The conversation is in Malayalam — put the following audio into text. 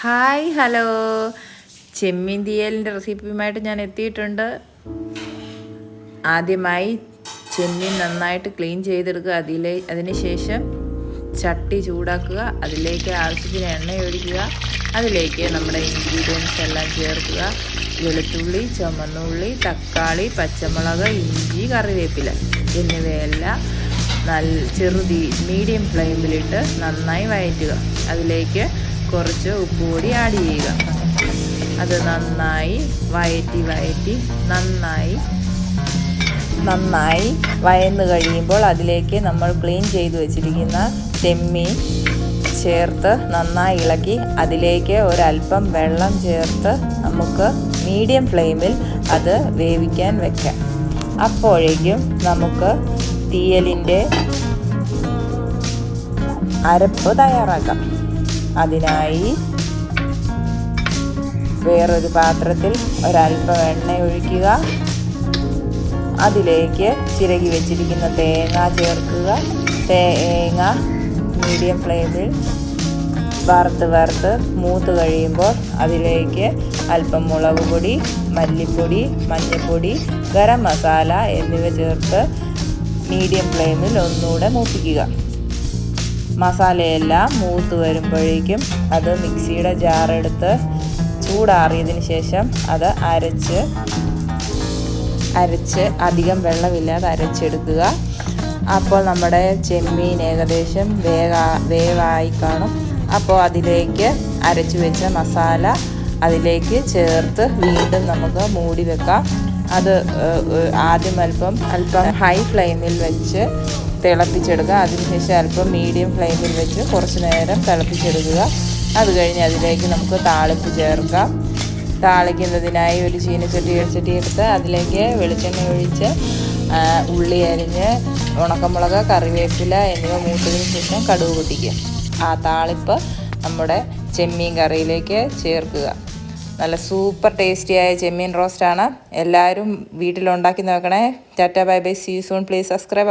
ഹായ് ഹലോ ചെമ്മീൻ തീയലിന്റെ റെസിപ്പിയുമായിട്ട് ഞാൻ എത്തിയിട്ടുണ്ട്. ആദ്യമായി ചെമ്മീൻ നന്നായിട്ട് ക്ലീൻ ചെയ്തെടുക്കുക അതിലെ അതിന് ശേഷം ചട്ടി ചൂടാക്കുക അതിലേക്ക് ആവശ്യത്തിന് എണ്ണ ഒഴിക്കുക അതിലേക്ക് നമ്മുടെ ഇൻഗ്രീഡിയൻസ് എല്ലാം ചേർക്കുക. വെളുത്തുള്ളി ചുമന്നുള്ളി തക്കാളി പച്ചമുളക് ഇഞ്ചി കറിവേപ്പില എന്നിവയെല്ലാം നല്ല ചെറുതീ മീഡിയം ഫ്ലെയിമിലിട്ട് നന്നായി വഴറ്റുക. അതിലേക്ക് കുറച്ച് ഉപ്പ് കൂടി ആഡ് ചെയ്യുക. അത് നന്നായി വയറ്റി വയറ്റി നന്നായി നന്നായി വയന്ന് കഴിയുമ്പോൾ അതിലേക്ക് നമ്മൾ ക്ലീൻ ചെയ്ത് വെച്ചിരിക്കുന്ന ചെമ്മീൻ ചേർത്ത് നന്നായി ഇളക്കി. അതിലേക്ക് ഒരല്പം വെള്ളം ചേർത്ത് നമുക്ക് മീഡിയം ഫ്ലെയിമിൽ അത് വേവിക്കാൻ വെക്കാം. അപ്പോഴേക്കും നമുക്ക് തീയലിന്റെ അരപ്പ് തയ്യാറാക്കാം. അതിനായി വേറൊരു പാത്രത്തിൽ ഒരല്പം എണ്ണ ഒഴിക്കുക. അതിലേക്ക് ചിരകി വെച്ചിരിക്കുന്ന തേങ്ങ ചേർക്കുക. തേങ്ങ മീഡിയം ഫ്ലെയിമിൽ വറുത്ത് വറുത്ത് മൂത്ത് കഴിയുമ്പോൾ അതിലേക്ക് അല്പം മുളക് പൊടി മല്ലിപ്പൊടി മഞ്ഞൾപ്പൊടി ഗരം മസാല എന്നിവ ചേർത്ത് മീഡിയം ഫ്ലെയിമിൽ ഒന്നുകൂടെ മൂപ്പിക്കുക. മസാലയെല്ലാം മൂത്ത് വരുമ്പോഴേക്കും അത് മിക്സിയുടെ ജാറെടുത്ത് ചൂടാറിയതിന് ശേഷം അത് അരച്ച് അരച്ച് അധികം വെള്ളമില്ലാതെ അരച്ചെടുക്കുക. അപ്പോൾ നമ്മുടെ ചെമ്മീൻ ഏകദേശം വേഗ വേവായി കാണും. അപ്പോൾ അതിലേക്ക് അരച്ചു വെച്ച മസാല അതിലേക്ക് ചേർത്ത് വീണ്ടും നമുക്ക് മൂടി വെക്കാം. അത് ആദ്യം അല്പം അല്പം ഹൈ ഫ്ലെയിമിൽ വെച്ച് തിളപ്പിച്ചെടുക്കുക. അതിനുശേഷം അല്പം മീഡിയം ഫ്ലെയിമിൽ വെച്ച് കുറച്ച് നേരം തിളപ്പിച്ചെടുക്കുക. അത് കഴിഞ്ഞ് അതിലേക്ക് നമുക്ക് താളിപ്പ് ചേർക്കാം. താളിക്കുന്നതിനായി ഒരു ചീനച്ചട്ടി ഇഴച്ചട്ടി എടുത്ത് അതിലേക്ക് വെളിച്ചെണ്ണ ഒഴിച്ച് ഉള്ളി അരിഞ്ഞ് ഉണക്കമുളക് കറിവേപ്പില എന്നിവ മൂത്തതിന് ശേഷം കടുക് പൊട്ടിക്കുക ആ താളിപ്പ് നമ്മുടെ ചെമ്മീൻ കറിയിലേക്ക് ചേർക്കുക. നല്ല സൂപ്പർ ടേസ്റ്റിയായ ചെമ്മീൻ റോസ്റ്റാണ്. എല്ലാവരും വീട്ടിലുണ്ടാക്കി നോക്കണേ. Tata bye bye. See soon please subscribe